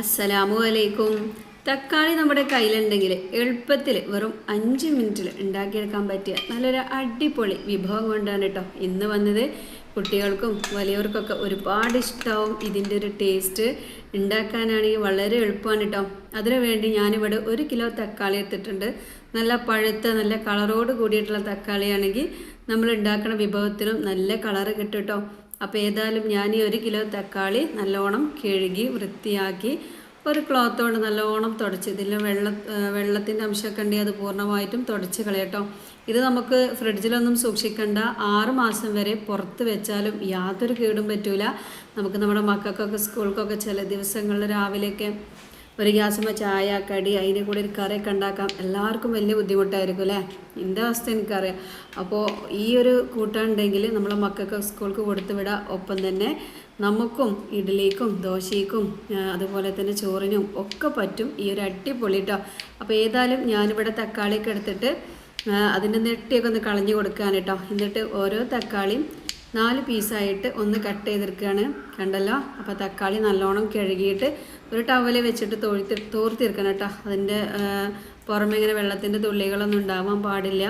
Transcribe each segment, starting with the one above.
അസ്സലാമു അലൈക്കും തക്കാളി നമ്മുടെ കയ്യിലുണ്ടെങ്കിൽ എളുപ്പത്തിൽ വെറും അഞ്ച് മിനിറ്റിൽ ഉണ്ടാക്കിയെടുക്കാൻ പറ്റിയ നല്ലൊരു അടിപൊളി വിഭവം കൊണ്ടാണ് കേട്ടോ ഇന്ന് വന്നത്. കുട്ടികൾക്കും വലിയവർക്കൊക്കെ ഒരുപാട് ഇഷ്ടമാവും ഇതിന്റെ ഒരു ടേസ്റ്റ് ഉണ്ടാക്കാനാണെങ്കിൽ വളരെ എളുപ്പമാണ് കേട്ടോ. അതിനു വേണ്ടി ഞാനിവിടെ ഒരു കിലോ തക്കാളി എടുത്തിട്ടുണ്ട്. നല്ല പഴുത്ത നല്ല കളറോട് കൂടിയിട്ടുള്ള തക്കാളിയാണെങ്കിൽ നമ്മൾ ഉണ്ടാക്കുന്ന വിഭവത്തിനും നല്ല കളറ് കിട്ടും കേട്ടോ. അപ്പോൾ ഏതായാലും ഞാൻ ഈ ഒരു കിലോ തക്കാളി നല്ലോണം കഴുകി വൃത്തിയാക്കി ഒരു ക്ലോത്ത് കൊണ്ട് നല്ലോണം തുടച്ച് ഇതിൽ വെള്ള വെള്ളത്തിന്റെ അംശമൊക്കെ ഉണ്ടെങ്കിൽ അത് പൂർണമായിട്ടും തുടച്ച് കളയട്ടോ. ഇത് നമുക്ക് ഫ്രിഡ്ജിലൊന്നും സൂക്ഷിക്കേണ്ട. ആറ് മാസം വരെ പുറത്ത് വെച്ചാലും യാതൊരു കേടും പറ്റൂല. നമുക്ക് നമ്മുടെ മക്കൾക്കൊക്കെ സ്കൂൾക്കൊക്കെ ചില ദിവസങ്ങളിൽ രാവിലെയൊക്കെ ഒരു ഗ്യാസുമ്മ ചായ കടി അതിന്റെ കൂടെ ഒരു കറിയൊക്കെ ഉണ്ടാക്കാം. എല്ലാവർക്കും വലിയ ബുദ്ധിമുട്ടായിരിക്കും അല്ലേ? എന്റെ അവസ്ഥ എനിക്കറിയാം. അപ്പോൾ ഈ ഒരു കൂട്ടുണ്ടെങ്കിൽ നമ്മളെ മക്കൾക്ക് സ്കൂൾക്ക് കൊടുത്തു വിടാം. ഒപ്പം തന്നെ നമുക്കും ഇഡ്ഡലിക്കും ദോശയ്ക്കും അതുപോലെ തന്നെ ചോറിനും ഒക്കെ പറ്റും. ഈ ഒരു അടിപൊളി കേട്ടോ അപ്പോൾ ഏതായാലും ഞാനിവിടെ തക്കാളിയൊക്കെ എടുത്തിട്ട് അതിന്റെ നെട്ടിയൊക്കെ ഒന്ന് കളഞ്ഞു കൊടുക്കാൻ കേട്ടോ എന്നിട്ട് ഓരോ തക്കാളിയും നാല് പീസായിട്ട് ഒന്ന് കട്ട് ചെയ്തെടുക്കുകയാണ് കണ്ടല്ലോ? അപ്പോൾ തക്കാളി നല്ലോണം കഴുകിയിട്ട് ഒരു ടവൽ വെച്ചിട്ട് തോഴ്ത്തി തോർത്തിരിക്കണം കേട്ടോ. അതിന്റെ പുറമെ ഇങ്ങനെ വെള്ളത്തിന്റെ തുള്ളികളൊന്നും ഉണ്ടാവാൻ പാടില്ല.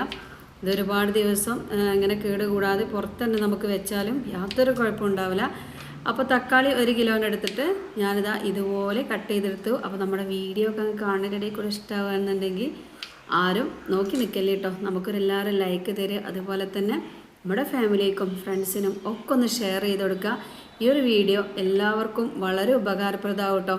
ഇതൊരുപാട് ദിവസം ഇങ്ങനെ കേട് കൂടാതെ പുറത്ത് തന്നെ നമുക്ക് വെച്ചാലും യാതൊരു കുഴപ്പം ഉണ്ടാവില്ല. അപ്പോൾ തക്കാളി ഒരു കിലോന് എടുത്തിട്ട് ഞാനിതാ ഇതുപോലെ കട്ട് ചെയ്തെടുത്തു. അപ്പോൾ നമ്മുടെ വീഡിയോ ഒക്കെ കാണുന്നതിനിടയിൽ കൂടെ ഇഷ്ടമാകുന്നുണ്ടെങ്കിൽ ആരും നോക്കി നിൽക്കല്ലേ കേട്ടോ. നമുക്കൊരെല്ലാവരും ലൈക്ക് തരിക. അതുപോലെ തന്നെ നമ്മുടെ ഫാമിലിക്കും ഫ്രണ്ട്സിനും ഒക്കെ ഒന്ന് ഷെയർ ചെയ്ത് കൊടുക്കുക. ഈ ഒരു വീഡിയോ എല്ലാവർക്കും വളരെ ഉപകാരപ്രദമാവും കേട്ടോ.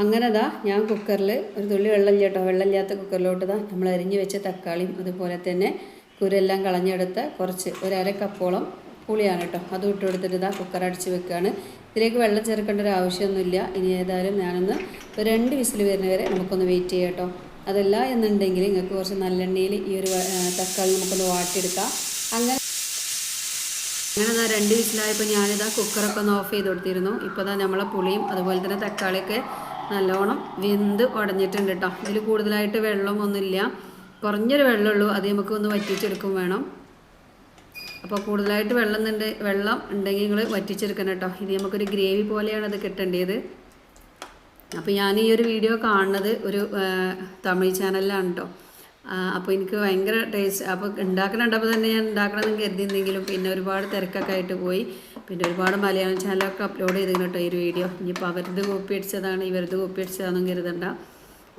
അങ്ങനെ ദാ ഞാൻ കുക്കറിൽ ഒരു തുള്ളി വെള്ളം കേട്ടോ. വെള്ളമില്ലാത്ത കുക്കറിലോട്ട് ദാ നമ്മൾ അരിഞ്ഞു വെച്ച തക്കാളിയും അതുപോലെ തന്നെ കുരെല്ലാം കളഞ്ഞെടുത്ത് കുറച്ച് ഒരു കപ്പോളം പുളിയാണ് കേട്ടോ. അത് ഇട്ട് കൊടുത്തിട്ട് ഇതാ കുക്കർ അടിച്ച് വെക്കുകയാണ്. ഇതിലേക്ക് വെള്ളം ചേർക്കേണ്ട ഒരു ആവശ്യമൊന്നുമില്ല. ഇനി ഏതായാലും ഞാനൊന്ന് ഒരു രണ്ട് വിസിൽ വരുന്നവരെ നമുക്കൊന്ന് വെയിറ്റ് ചെയ്യാം കേട്ടോ. അതല്ല എന്നുണ്ടെങ്കിൽ നിങ്ങൾക്ക് കുറച്ച് നല്ലെണ്ണയിൽ ഈ ഒരു തക്കാളി നമുക്കൊന്ന് വാട്ടിയെടുക്കാം. അങ്ങനെ അങ്ങനെ രണ്ട് വിസിലായപ്പോൾ ഞാനിതാ കുക്കറൊക്കെ ഒന്ന് ഓഫ് ചെയ്ത് കൊടുത്തിരുന്നു ഇപ്പോൾ ഇതാ നമ്മളെ പുളിയും അതുപോലെ തന്നെ തക്കാളിയൊക്കെ നല്ലോണം വെന്ത് ഉടഞ്ഞിട്ടുണ്ട് കേട്ടോ ഇതിൽ കൂടുതലായിട്ട് വെള്ളമൊന്നുമില്ല. കുറഞ്ഞൊരു വെള്ളമുള്ളൂ. അത് നമുക്ക് ഒന്ന് വറ്റിച്ചെടുക്കും വേണം. അപ്പോൾ കൂടുതലായിട്ട് വെള്ളം ഉണ്ട് വെള്ളം ഉണ്ടെങ്കിൽ നിങ്ങൾ വറ്റിച്ചെടുക്കണം കേട്ടോ ഇത് നമുക്കൊരു ഗ്രേവി പോലെയാണ് അത് കിട്ടേണ്ടത്. അപ്പോൾ ഞാൻ ഈ ഒരു വീഡിയോ കാണുന്നത് ഒരു തമിഴ് ചാനലിലാണ് കേട്ടോ അപ്പോൾ എനിക്ക് ഭയങ്കര ടേസ്റ്റ് അപ്പോൾ ഉണ്ടാക്കണുണ്ടപ്പോൾ തന്നെ ഞാൻ ഉണ്ടാക്കണമെന്ന് കരുതിയിരുന്നെങ്കിലും പിന്നെ ഒരുപാട് തിരക്കൊക്കെ ആയിട്ട് പോയി. പിന്നെ ഒരുപാട് മലയാളം ചാനലൊക്കെ അപ്ലോഡ് ചെയ്തിരുന്നു കേട്ടോ ഈ ഒരു വീഡിയോ ഇനിയിപ്പോൾ അവരത് കോപ്പി അടിച്ചതാണ് ഇവരത് കോപ്പി അടിച്ചതാണെന്നും കരുതണ്ട.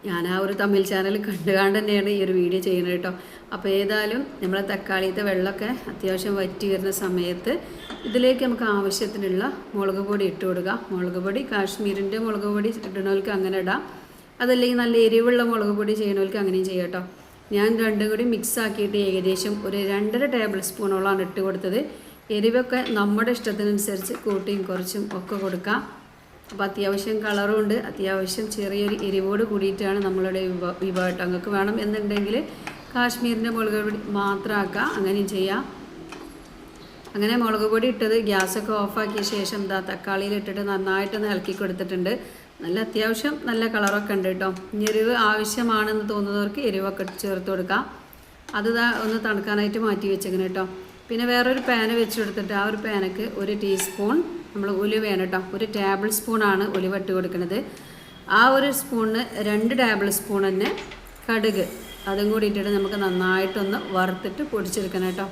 ഞാൻ ആ ഒരു തമിഴ് ചാനൽ കണ്ടുകാണ്ട് തന്നെയാണ് ഈ ഒരു വീഡിയോ ചെയ്യുന്നത് കേട്ടോ അപ്പോൾ ഏതായാലും നമ്മളെ തക്കാളിയത്തെ വെള്ളമൊക്കെ അത്യാവശ്യം വറ്റി വരുന്ന സമയത്ത് ഇതിലേക്ക് നമുക്ക് ആവശ്യത്തിനുള്ള മുളക് പൊടി ഇട്ട് കൊടുക്കുക മുളക് പൊടി കാശ്മീരിന്റെ മുളക് പൊടി ഇടണവർക്ക് അങ്ങനെ ഇടാം. അതല്ലെങ്കിൽ നല്ല എരിവുള്ള മുളക് പൊടി ചെയ്യണവർക്ക് അങ്ങനെയും ചെയ്യാം കേട്ടോ ഞാൻ രണ്ടും കൂടി മിക്സ് ആക്കിയിട്ട് ഏകദേശം ഒരു രണ്ടര ടേബിൾ സ്പൂണോളാണ് ഇട്ട് കൊടുത്തത്. എരിവൊക്കെ നമ്മുടെ ഇഷ്ടത്തിനനുസരിച്ച് കൂട്ടിയും കുറച്ചും ഒക്കെ കൊടുക്കാം. അപ്പോൾ അത്യാവശ്യം കളറും ഉണ്ട്. അത്യാവശ്യം ചെറിയൊരു എരിവോട് കൂടിയിട്ടാണ് നമ്മളുടെ വിഭവ നിങ്ങൾക്ക് വേണം എന്നുണ്ടെങ്കിൽ കാശ്മീരിന്റെ മുളക് പൊടി മാത്രമാക്കാം അങ്ങനെയും ചെയ്യാം. അങ്ങനെ മുളക് പൊടി ഇട്ടത് ഗ്യാസൊക്കെ ഓഫാക്കിയ ശേഷം ദാ തക്കാളിയിൽ ഇട്ടിട്ട് നന്നായിട്ടൊന്ന് ഇളക്കി കൊടുത്തിട്ടുണ്ട്. നല്ല അത്യാവശ്യം നല്ല കളറൊക്കെ ഉണ്ട് കേട്ടോ. ഇനി എരിവ് ആവശ്യമാണെന്ന് തോന്നുന്നവർക്ക് എരിവൊക്കെ ചേർത്ത് കൊടുക്കാം. അത് ഒന്ന് തണുക്കാനായിട്ട് മാറ്റി വെച്ചേക്കണം കേട്ടോ. പിന്നെ വേറൊരു പാന് വെച്ച് കൊടുത്തിട്ട് ആ ഒരു പാനക്ക് ഒരു ടീസ്പൂൺ നമ്മൾ ഉലുവയാണ് കേട്ടോ. ഒരു ടേബിൾ സ്പൂണാണ് ഉലുവ ഇട്ട് കൊടുക്കുന്നത് ആ ഒരു സ്പൂണിന് രണ്ട് ടേബിൾ സ്പൂൺ തന്നെ കടുക്. അതും കൂടി ഇട്ടിട്ട് നമുക്ക് നന്നായിട്ടൊന്ന് വറുത്തിട്ട് പൊടിച്ചെടുക്കണം കേട്ടോ.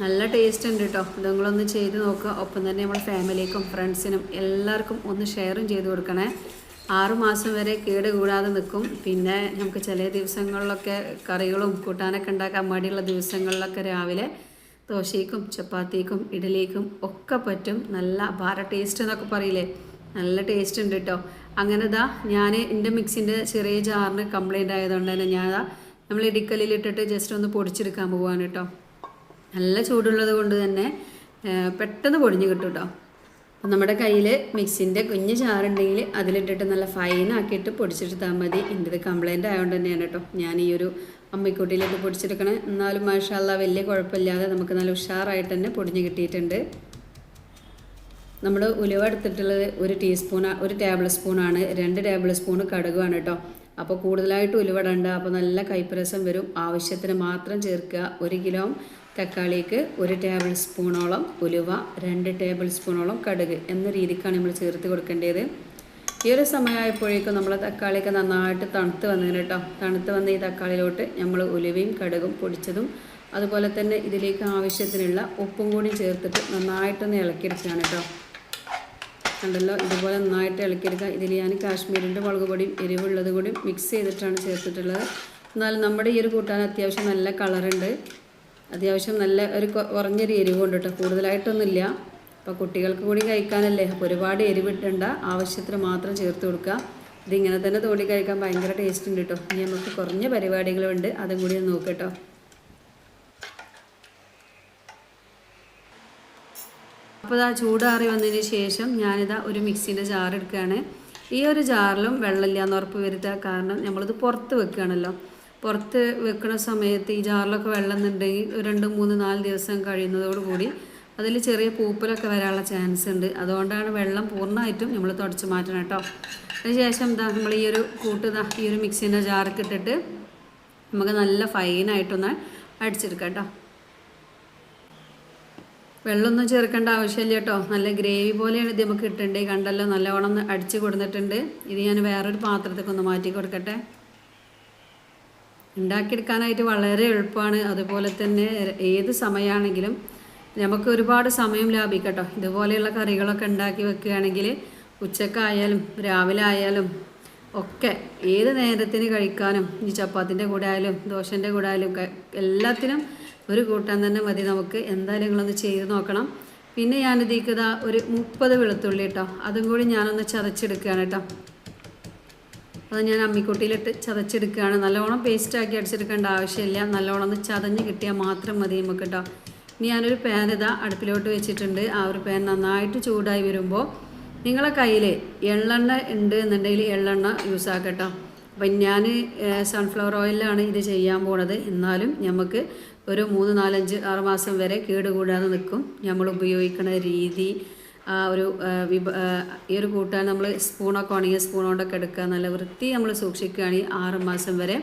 നല്ല ടേസ്റ്റ് ഉണ്ട് കേട്ടോ ഇതുങ്ങളൊന്ന് ചെയ്ത് നോക്കുക ഒപ്പം തന്നെ നമ്മുടെ ഫാമിലിക്കും ഫ്രണ്ട്സിനും എല്ലാവർക്കും ഒന്ന് ഷെയറും ചെയ്ത് കൊടുക്കണേ. ആറുമാസം വരെ കേട് കൂടാതെ നിൽക്കും പിന്നെ നമുക്ക് ചില ദിവസങ്ങളിലൊക്കെ കറികളും കൂട്ടാനൊക്കെ ഉണ്ടാക്കാൻ മടിയുള്ള ദിവസങ്ങളിലൊക്കെ രാവിലെ ദോശയ്ക്കും ചപ്പാത്തിക്കും ഇഡലിക്കും ഒക്കെ പറ്റും. നല്ല ഭാര ടേസ്റ്റ് എന്നൊക്കെ പറയില്ലേ? നല്ല ടേസ്റ്റ് ഉണ്ട് കേട്ടോ അങ്ങനെ ഇതാ ഞാൻ എന്റെ മിക്സിന്റെ ചെറിയ ജാറിന് കംപ്ലൈന്റ് ആയതുകൊണ്ട് തന്നെ ഞാൻ നമ്മൾ ഇടിക്കലിലിട്ടിട്ട് ജസ്റ്റ് ഒന്ന് പൊടിച്ചെടുക്കാൻ പോവാണ് കേട്ടോ നല്ല ചൂടുള്ളത് കൊണ്ട് തന്നെ പെട്ടെന്ന് പൊടിഞ്ഞ് കിട്ടും കേട്ടോ നമ്മുടെ കയ്യിൽ മിക്സിന്റെ കുഞ്ഞ് ചാറുണ്ടെങ്കിൽ അതിലിട്ടിട്ട് നല്ല ഫൈനാക്കിയിട്ട് പൊടിച്ചെടുത്താൽ മതി. എന്റെത് കംപ്ലൈന്റ് ആയതുകൊണ്ട് തന്നെയാണ് കേട്ടോ ഞാൻ ഈ ഒരു അമ്മിക്കുട്ടിയിലേക്ക് പൊടിച്ചെടുക്കണേ. എന്നാലും മാഷാല്ല വലിയ കുഴപ്പമില്ലാതെ നമുക്ക് നല്ല ഉഷാറായിട്ട് തന്നെ പൊടിഞ്ഞ് കിട്ടിയിട്ടുണ്ട്. നമ്മൾ ഉലുവ എടുത്തിട്ടുള്ളത് ഒരു ടീസ്പൂൺ ഒരു ടേബിൾ സ്പൂണാണ് രണ്ട് ടേബിൾ സ്പൂൺ കടുകുമാണ് കേട്ടോ അപ്പോൾ കൂടുതലായിട്ട് ഉലുവ ഇടണ്ട. അപ്പോൾ നല്ല കൈപ്പരസം വരും. ആവശ്യത്തിന് മാത്രം ചേർക്കുക. ഒരു കിലോ തക്കാളിക്ക് ഒരു ടേബിൾ സ്പൂണോളം ഉലുവ രണ്ട് ടേബിൾ സ്പൂണോളം കടുക് എന്ന രീതിക്കാണ് നമ്മൾ ചേർത്ത് കൊടുക്കേണ്ടത്. ഈ ഒരു സമയമായപ്പോഴേക്കും നമ്മൾ തക്കാളിക്ക് നന്നായിട്ട് തണുത്ത് വന്നതിന് കേട്ടോ തണുത്ത് വന്ന ഈ തക്കാളിയിലോട്ട് നമ്മൾ ഉലുവയും കടുകും പൊടിച്ചതും അതുപോലെ തന്നെ ഇതിലേക്ക് ആവശ്യത്തിനുള്ള ഉപ്പും കൂടി ചേർത്തിട്ട് നന്നായിട്ടൊന്ന് ഇളക്കിയെടുക്കുകയാണ് കേട്ടോ കണ്ടല്ലോ? ഇതുപോലെ നന്നായിട്ട് ഇളക്കിയെടുക്കുക ഇതിൽ ഞാൻ കാശ്മീരിന്റെ മുളക് പൊടിയും എരിവുള്ളത് കൂടി മിക്സ് ചെയ്തിട്ടാണ് ചേർത്തിട്ടുള്ളത്. എന്നാലും നമ്മുടെ ഈ ഒരു കൂട്ടാൻ അത്യാവശ്യം നല്ല കളറുണ്ട് അത്യാവശ്യം നല്ല ഒരു കുറഞ്ഞൊരു എരിവുണ്ട് കൊണ്ടിട്ട് കൂടുതലായിട്ടൊന്നുമില്ല. അപ്പോൾ കുട്ടികൾക്ക് കൂടി കഴിക്കാനല്ലേ. അപ്പോൾ ഒരുപാട് എരിവിട്ടണ്ട ആവശ്യത്തിന് മാത്രം ചേർത്ത് കൊടുക്കുക. ഇതിങ്ങനെ തന്നെ തോടി കഴിക്കാൻ ഭയങ്കര ടേസ്റ്റ് ഉണ്ട് കേട്ടോ. ഇനി നമുക്ക് കുറഞ്ഞ പരിപാടികളുണ്ട്. അതും കൂടി ഒന്ന് നോക്കട്ടോ കേട്ടോ. അപ്പോൾ ഇതാ ചൂടാറി വന്നതിന് ശേഷം ഞാനിതാ ഒരു മിക്സിന്റെ ജാർ എടുക്കുകയാണ്. ഈ ഒരു ജാറിലും വെള്ളമില്ല എന്ന് ഉറപ്പ് വരുത്തുക കാരണം നമ്മളിത് പുറത്ത് വെക്കുകയാണല്ലോ. പുറത്ത് വെക്കുന്ന സമയത്ത് ഈ ജാറിലൊക്കെ വെള്ളം എന്നുണ്ടെങ്കിൽ രണ്ട് മൂന്ന് നാല് ദിവസം കഴിയുന്നതോടുകൂടി അതിൽ ചെറിയ പൂപ്പലൊക്കെ വരാനുള്ള ചാൻസ് ഉണ്ട്. അതുകൊണ്ടാണ് വെള്ളം പൂർണമായിട്ടും നമ്മൾ തുടച്ച് മാറ്റണം കേട്ടോ. അതിനുശേഷം എന്താ നമ്മൾ ഈ ഒരു കൂട്ട് ഈ ഒരു മിക്സിന്റെ ജാറൊക്കെ ഇട്ടിട്ട് നമുക്ക് നല്ല ഫൈനായിട്ടൊന്ന് അടിച്ചെടുക്കാം കേട്ടോ. വെള്ളമൊന്നും ചേർക്കേണ്ട ആവശ്യമില്ല കേട്ടോ. നല്ല ഗ്രേവി പോലെയാണ് ഇത് നമുക്ക് കിട്ടേണ്ടത് കണ്ടല്ലോ നല്ലവണ്ണം അടിച്ച് കൊടുത്തിട്ടുണ്ട്. ഇത് ഞാൻ വേറൊരു പാത്രത്തേക്ക് ഒന്ന് മാറ്റി കൊടുക്കട്ടെ. ഉണ്ടാക്കിയെടുക്കാനായിട്ട് വളരെ എളുപ്പമാണ്. അതുപോലെ തന്നെ ഏത് സമയമാണെങ്കിലും നമുക്ക് ഒരുപാട് സമയം ലാഭിക്കട്ടോ. ഇതുപോലെയുള്ള കറികളൊക്കെ ഉണ്ടാക്കി വെക്കുകയാണെങ്കിൽ ഉച്ചക്കായാലും രാവിലെ ആയാലും ഒക്കെ ഏത് നേരത്തിന് കഴിക്കാനും ഈ ചപ്പാത്തിന്റെ കൂടെ ആയാലും ദോശന്റെ കൂടെ ആയാലും എല്ലാത്തിനും ഒരു കൂട്ടാൻ തന്നെ മതി. നമുക്ക് എന്തായാലും നിങ്ങളൊന്ന് ചെയ്ത് നോക്കണം. പിന്നെ ഞാൻ ഇതാ ഒരു മുപ്പത് വെളുത്തുള്ളി കേട്ടോ അതും കൂടി ഞാനൊന്ന് ചതച്ചെടുക്കുകയാണ് കേട്ടോ. അത് ഞാൻ അമ്മിക്കുട്ടിയിലിട്ട് ചതച്ചെടുക്കുകയാണ്. നല്ലോണം പേസ്റ്റാക്കി അടിച്ചെടുക്കേണ്ട ആവശ്യമില്ല. നല്ലോണം ഒന്ന് ചതഞ്ഞ് കിട്ടിയാൽ മാത്രം മതി നമുക്ക് കേട്ടോ ഇനി ഞാനൊരു പാൻ ഇതാ അടുപ്പിലോട്ട് വെച്ചിട്ടുണ്ട്. ആ ഒരു പാൻ നന്നായിട്ട് ചൂടായി വരുമ്പോൾ നിങ്ങളെ കയ്യിൽ എള്ളെണ്ണ ഉണ്ട് എന്നുണ്ടെങ്കിൽ എള്ളെണ്ണ യൂസ് ആക്കട്ടോ അപ്പം ഞാൻ സൺഫ്ലവർ ഓയിലാണ് ഇത് ചെയ്യാൻ പോണത്. എന്നാലും നമുക്ക് ഒരു മൂന്ന് നാലഞ്ച് ആറ് മാസം വരെ കേടുകൂടാതെ നിൽക്കും. നമ്മൾ ഉപയോഗിക്കുന്ന രീതി ആ ഒരു വിഭ ഈ ഒരു കൂട്ടാൻ നമ്മൾ സ്പൂണൊക്കെ ഉണങ്ങിയ സ്പൂൺ കൊണ്ടൊക്കെ എടുക്കുക. നല്ല വൃത്തി നമ്മൾ സൂക്ഷിക്കുകയാണെങ്കിൽ ആറ് മാസം വരെ.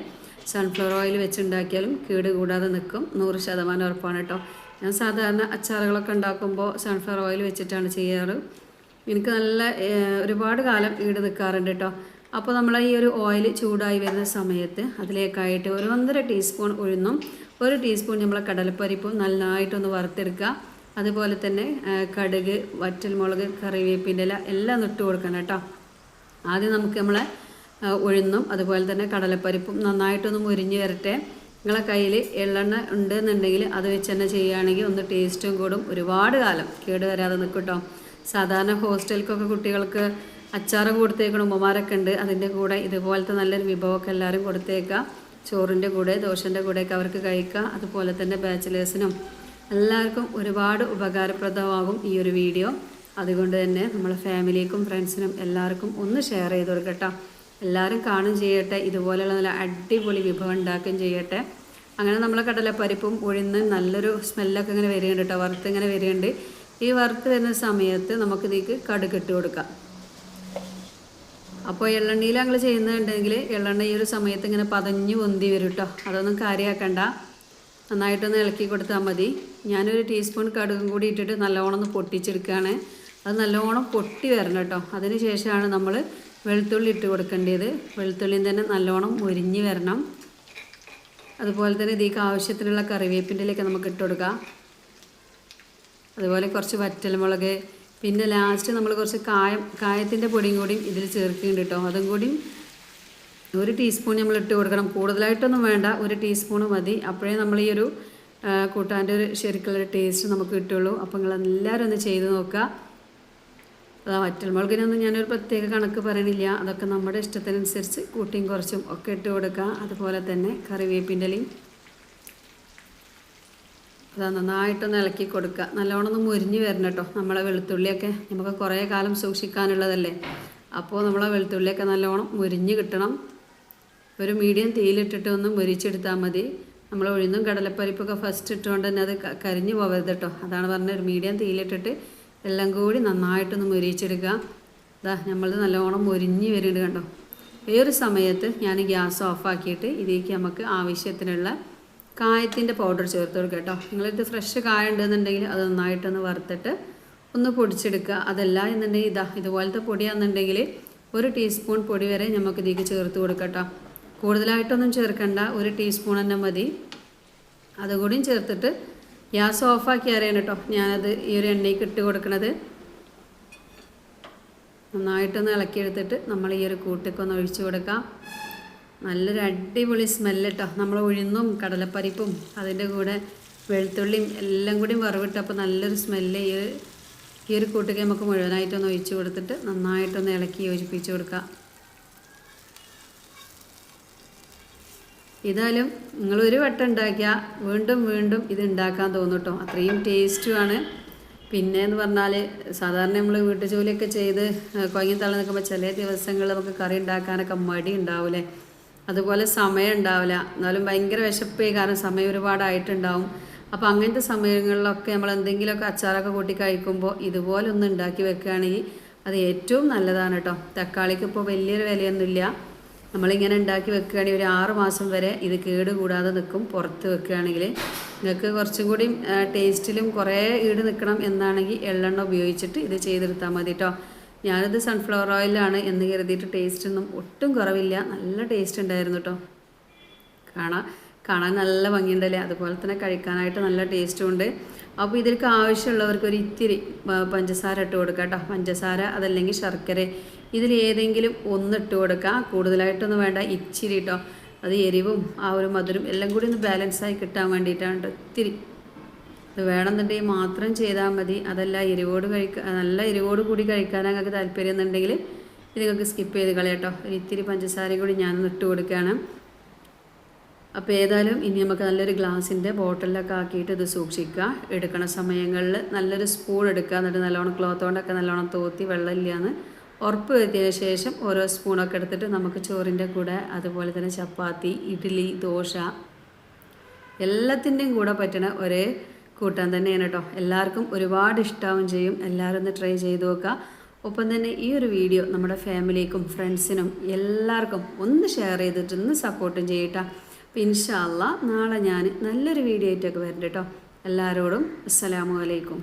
സൺഫ്ലവർ ഓയിൽ വെച്ചുണ്ടാക്കിയാലും കേട് കൂടാതെ നിൽക്കും നൂറ് ശതമാനം ഉറപ്പാണ് കേട്ടോ. ഞാൻ സാധാരണ അച്ചാറുകളൊക്കെ ഉണ്ടാക്കുമ്പോൾ സൺഫ്ലവർ ഓയിൽ വെച്ചിട്ടാണ് ചെയ്യാറ്. എനിക്ക് നല്ല ഒരുപാട് കാലം ഈട് നിൽക്കാറുണ്ട് കേട്ടോ. അപ്പോൾ നമ്മൾ ഈ ഒരു ഓയിൽ ചൂടായി വരുന്ന സമയത്ത് അതിലേക്കായിട്ട് ഒരു ഒന്നര ടീസ്പൂൺ ഉഴുന്നും ഒരു ടീസ്പൂൺ നമ്മളെ കടലപ്പരിപ്പും നന്നായിട്ടൊന്ന് വറുത്തെടുക്കുക. അതുപോലെ തന്നെ കടുക് വറ്റൽമുളക് കറിവേപ്പിന്റെ ഇല എല്ലാം ഇട്ട് കൊടുക്കണം കേട്ടോ. ആദ്യം നമുക്ക് നമ്മളെ ഉഴുന്നും അതുപോലെ തന്നെ കടലപ്പരിപ്പും നന്നായിട്ടൊന്ന് മുരിഞ്ഞ് വരട്ടെ. നിങ്ങളെ കയ്യിൽ എള്ളെണ്ണ ഉണ്ടെന്നുണ്ടെങ്കിൽ അത് വെച്ച് തന്നെ ചെയ്യുകയാണെങ്കിൽ ഒന്ന് ടേസ്റ്റും കൂടും. ഒരുപാട് കാലം കേട് വരാതെ നിൽക്കും കേട്ടോ. സാധാരണ ഹോസ്റ്റലിലേക്കൊക്കെ കുട്ടികൾക്ക് അച്ചാറ് കൊടുത്തേക്കണം ഉമ്മമാരൊക്കെ ഉണ്ട്. അതിന്റെ കൂടെ ഇതുപോലത്തെ നല്ലൊരു വിഭവമൊക്കെ എല്ലാവരും കൊടുത്തേക്കാം ചോറിന്റെ കൂടെ ദോശന്റെ കൂടെയൊക്കെ അവർക്ക് കഴിക്കാം അതുപോലെ തന്നെ ബാച്ചിലേഴ്സിനും എല്ലാവർക്കും ഒരുപാട് ഉപകാരപ്രദമാകും ഈ ഒരു വീഡിയോ. അതുകൊണ്ട് തന്നെ നമ്മളെ ഫാമിലിക്കും ഫ്രണ്ട്സിനും എല്ലാവർക്കും ഒന്ന് ഷെയർ ചെയ്ത് കൊടുക്കട്ടോ എല്ലാവരും കാണും ചെയ്യട്ടെ. ഇതുപോലെയുള്ള നല്ല അടിപൊളി വിഭവം ഉണ്ടാക്കുകയും ചെയ്യട്ടെ. അങ്ങനെ നമ്മളെ കടലപ്പരിപ്പും ഉഴുന്ന് നല്ലൊരു സ്മെല്ലൊക്കെ ഇങ്ങനെ വരികയുണ്ട് കേട്ടോ. വറുത്ത് ഇങ്ങനെ വരികയുണ്ട്. ഈ വറുത്ത് വരുന്ന സമയത്ത് നമുക്ക് കടുക് ഇട്ട് കൊടുക്കാം. അപ്പോൾ എള്ളെണ്ണയിൽ ഞങ്ങൾ ചെയ്യുന്നുണ്ടെങ്കിൽ എള്ളെണ്ണ ഈ ഒരു സമയത്ത് ഇങ്ങനെ പതഞ്ഞു പൊന്തി വരും കേട്ടോ. അതൊന്നും കാര്യമാക്കണ്ട നന്നായിട്ടൊന്ന് ഇളക്കി കൊടുത്താൽ മതി. ഞാനൊരു ടീസ്പൂൺ കടുകും കൂടി ഇട്ടിട്ട് നല്ലോണം ഒന്ന് പൊട്ടിച്ചെടുക്കുകയാണ്. അത് നല്ലോണം പൊട്ടി വരണം കേട്ടോ. അതിന് ശേഷമാണ് നമ്മൾ വെളുത്തുള്ളി ഇട്ട് കൊടുക്കേണ്ടത്. വെളുത്തുള്ളിയും തന്നെ നല്ലോണം മുരിഞ്ഞ് വരണം. അതുപോലെ തന്നെ ഇതിലേക്ക് ആവശ്യത്തിനുള്ള കറിവേപ്പിന്റെയിലേക്ക് നമുക്ക് ഇട്ട് കൊടുക്കാം. അതുപോലെ കുറച്ച് വറ്റൽമുളക് പിന്നെ ലാസ്റ്റ് നമ്മൾ കുറച്ച് കായം കായത്തിന്റെ പൊടിയും കൂടിയും ഇതിൽ ചേർക്കുന്നുണ്ട് കേട്ടോ. അതും കൂടിയും ഒരു ടീസ്പൂൺ നമ്മൾ ഇട്ട് കൊടുക്കണം. കൂടുതലായിട്ടൊന്നും വേണ്ട. ഒരു ടീസ്പൂൺ മതി. അപ്പോഴേ നമ്മൾ ഈ ഒരു കൂട്ടാന്റെ ഒരു ശരിക്കുള്ളൊരു ടേസ്റ്റ് നമുക്ക് കിട്ടുള്ളൂ. അപ്പോൾ നിങ്ങൾ എല്ലാവരും ഒന്ന് ചെയ്ത് നോക്കുക. അതാ വറ്റൽമുളകിനൊന്നും ഞാനൊരു പ്രത്യേക കണക്ക് പറയണില്ല. അതൊക്കെ നമ്മുടെ ഇഷ്ടത്തിനനുസരിച്ച് കൂട്ടിയും കുറച്ചും ഒക്കെ ഇട്ട് കൊടുക്കുക. അതുപോലെ തന്നെ കറിവേപ്പിന്റെ ഇലയും. അത് നന്നായിട്ടൊന്ന് ഇളക്കി കൊടുക്കുക. നല്ലോണം ഒന്ന് മുരിഞ്ഞ് വരണം കേട്ടോ. നമ്മളെ വെളുത്തുള്ളിയൊക്കെ നമുക്ക് കുറേ കാലം സൂക്ഷിക്കാനുള്ളതല്ലേ? അപ്പോൾ നമ്മളെ വെളുത്തുള്ളിയൊക്കെ നല്ലോണം മുരിഞ്ഞ് കിട്ടണം. ഒരു മീഡിയം തീയിലിട്ടിട്ട് ഒന്ന് മുരിച്ചെടുത്താൽ മതി. നമ്മൾ ഉഴുന്നും കടലപ്പരിപ്പൊക്കെ ഫസ്റ്റ് ഇട്ടുകൊണ്ട് തന്നെ അത് കരിഞ്ഞു പോകരുത് കേട്ടോ അതാണ് പറഞ്ഞത് ഒരു മീഡിയം തീയിലിട്ടിട്ട് എല്ലാം കൂടി നന്നായിട്ടൊന്ന് മുരിച്ചെടുക്കുക ഇതാ നമ്മൾ നല്ലോണം മുരിഞ്ഞ് വരുന്നുണ്ട് കണ്ടോ? ഈ ഒരു സമയത്ത് ഞാൻ ഗ്യാസ് ഓഫാക്കിയിട്ട് ഇതിലേക്ക് നമുക്ക് ആവശ്യത്തിനുള്ള കായത്തിന്റെ പൗഡർ ചേർത്ത് കൊടുക്കുക കേട്ടോ നിങ്ങളിത് ഫ്രഷ് കായ ഉണ്ടെന്നുണ്ടെങ്കിൽ അത് നന്നായിട്ടൊന്ന് വറുത്തിട്ട് ഒന്ന് പൊടിച്ചെടുക്കുക. അതല്ല എന്നുണ്ടെങ്കിൽ ഇതാ ഇതുപോലത്തെ പൊടിയാണെന്നുണ്ടെങ്കിൽ ഒരു ടീസ്പൂൺ പൊടി വരെ നമുക്ക് ഇതിലേക്ക് ചേർത്ത് കൊടുക്കട്ടോ കൂടുതലായിട്ടൊന്നും ചേർക്കണ്ട. ഒരു ടീസ്പൂൺ തന്നെ മതി. അതുകൂടിയും ചേർത്തിട്ട് ഗ്യാസ് ഓഫാക്കി അറിയണം കേട്ടോ ഞാനത് ഈ ഒരു എണ്ണയ്ക്ക് ഇട്ട് കൊടുക്കണത്. നന്നായിട്ടൊന്ന് ഇളക്കിയെടുത്തിട്ട് നമ്മൾ ഈ ഒരു കൂട്ടിക്കൊന്ന് ഒഴിച്ചു കൊടുക്കാം. നല്ലൊരു അടിപൊളി സ്മെല്ല് കേട്ടോ നമ്മൾ ഉഴുന്നും കടലപ്പരിപ്പും അതിന്റെ കൂടെ വെളുത്തുള്ളിയും എല്ലാം കൂടി വറവിട്ടപ്പോൾ നല്ലൊരു സ്മെല്ല് ഈ ഈ ഒരു കൂട്ടിക്ക് നമുക്ക് മുഴുവനായിട്ടൊന്ന് ഒഴിച്ചു കൊടുത്തിട്ട് നന്നായിട്ടൊന്ന് ഇളക്കി യോജിപ്പിച്ച് കൊടുക്കാം. ഇതായാലും നിങ്ങൾ ഒരു വട്ടം ഉണ്ടാക്കിയാൽ വീണ്ടും വീണ്ടും ഇത് ഉണ്ടാക്കാൻ തോന്നും കേട്ടോ അത്രയും ടേസ്റ്റുമാണ് പിന്നെ എന്ന് പറഞ്ഞാൽ സാധാരണ നമ്മൾ വീട്ടു ജോലിയൊക്കെ ചെയ്ത് കുഴങ്ങി തള്ളി നിൽക്കുമ്പോൾ ചില ദിവസങ്ങളിൽ നമുക്ക് കറി ഉണ്ടാക്കാനൊക്കെ മടി ഉണ്ടാവില്ലേ അതുപോലെ സമയം ഉണ്ടാവില്ല എന്നാലും ഭയങ്കര വിശപ്പേ കാരണം സമയം ഒരുപാടായിട്ടുണ്ടാവും. അപ്പോൾ അങ്ങനത്തെ സമയങ്ങളിലൊക്കെ നമ്മൾ എന്തെങ്കിലുമൊക്കെ അച്ചാറൊക്കെ കൂട്ടി കഴിക്കുമ്പോൾ ഇതുപോലെ ഒന്ന് ഉണ്ടാക്കി വെക്കുകയാണെങ്കിൽ അത് ഏറ്റവും നല്ലതാണ് കേട്ടോ. തക്കാളിക്ക് ഇപ്പോൾ വലിയൊരു വിലയൊന്നുമില്ല. നമ്മളിങ്ങനെ ഉണ്ടാക്കി വെക്കുകയാണെങ്കിൽ ഒരു ആറ് മാസം വരെ ഇത് കേട് കൂടാതെ നിൽക്കും പുറത്ത് വെക്കുകയാണെങ്കിൽ. നിങ്ങൾക്ക് കുറച്ചും കൂടി ടേസ്റ്റിലും കുറേ ഈട് നിൽക്കണം എന്നാണെങ്കിൽ എള്ളെണ്ണ ഉപയോഗിച്ചിട്ട് ഇത് ചെയ്തെടുത്താൽ മതി കേട്ടോ ഞാനിത് സൺഫ്ലവർ ഓയിലാണ് എന്ന് കരുതിയിട്ട് ടേസ്റ്റൊന്നും ഒട്ടും കുറവില്ല. നല്ല ടേസ്റ്റ് ഉണ്ടായിരുന്നു കേട്ടോ കാണാൻ കാണാൻ നല്ല ഭംഗിയുണ്ടല്ലേ? അതുപോലെ തന്നെ കഴിക്കാനായിട്ട് നല്ല ടേസ്റ്റും ഉണ്ട്. അപ്പോൾ ഇതിലേക്ക് ആവശ്യമുള്ളവർക്ക് ഒരു ഇത്തിരി പഞ്ചസാര ഇട്ട് കൊടുക്കാം കേട്ടോ പഞ്ചസാര അതല്ലെങ്കിൽ ശർക്കര ഇതിൽ ഏതെങ്കിലും ഒന്ന് ഇട്ട് കൊടുക്കുക കൂടുതലായിട്ടൊന്നും വേണ്ട. ഇച്ചിരി കേട്ടോ അത് എരിവും ആ ഒരു മധുരം എല്ലാം കൂടി ഒന്ന് ബാലൻസായി കിട്ടാൻ വേണ്ടിയിട്ടാണ് ഒത്തിരി ഇത് വേണമെന്നുണ്ടെങ്കിൽ മാത്രം ചെയ്താൽ മതി. അതല്ല എരിവോട് കഴിക്കാൻ നല്ല എരിവോട് കൂടി കഴിക്കാൻ നിങ്ങൾക്ക് താല്പര്യം എന്നുണ്ടെങ്കിൽ ഇത് നിങ്ങൾക്ക് സ്കിപ്പ് ചെയ്ത് കളയട്ടോ ഒരു ഇത്തിരി പഞ്ചസാരയും കൂടി ഞാനൊന്ന് ഇട്ട് കൊടുക്കുകയാണ്. അപ്പോൾ ഏതായാലും ഇനി നമുക്ക് നല്ലൊരു ഗ്ലാസിന്റെ ബോട്ടിലൊക്കെ ആക്കിയിട്ട് ഇത് സൂക്ഷിക്കുക. എടുക്കണ സമയങ്ങളിൽ നല്ലൊരു സ്പൂൺ എടുക്കുക. എന്നിട്ട് നല്ലോണം ക്ലോത്ത് കൊണ്ടൊക്കെ നല്ലോണം തോത്തി വെള്ളമില്ലാന്ന് ഉറപ്പ് വരുത്തിയതിന് ശേഷം ഓരോ സ്പൂണൊക്കെ എടുത്തിട്ട് നമുക്ക് ചോറിന്റെ കൂടെ അതുപോലെ തന്നെ ചപ്പാത്തി ഇഡ്ഡലി ദോശ എല്ലാത്തിന്റെയും കൂടെ പറ്റണ ഒരേ കൂട്ടാൻ തന്നെയാണ് കേട്ടോ. എല്ലാവർക്കും ഒരുപാട് ഇഷ്ടാവും ചെയ്യും. എല്ലാവരും ഒന്ന് ട്രൈ ചെയ്ത് നോക്കുക. ഒപ്പം തന്നെ ഈ ഒരു വീഡിയോ നമ്മുടെ ഫാമിലിക്കും ഫ്രണ്ട്സിനും എല്ലാവർക്കും ഒന്ന് ഷെയർ ചെയ്തിട്ട് ഒന്ന് സപ്പോർട്ടും ചെയ്യട്ടോ. ഇൻഷാല്ല നാളെ ഞാൻ നല്ലൊരു വീഡിയോ ആയിട്ടൊക്കെ വരണ്ട കേട്ടോ. എല്ലാവരോടും അസ്സലാമു അലൈക്കും.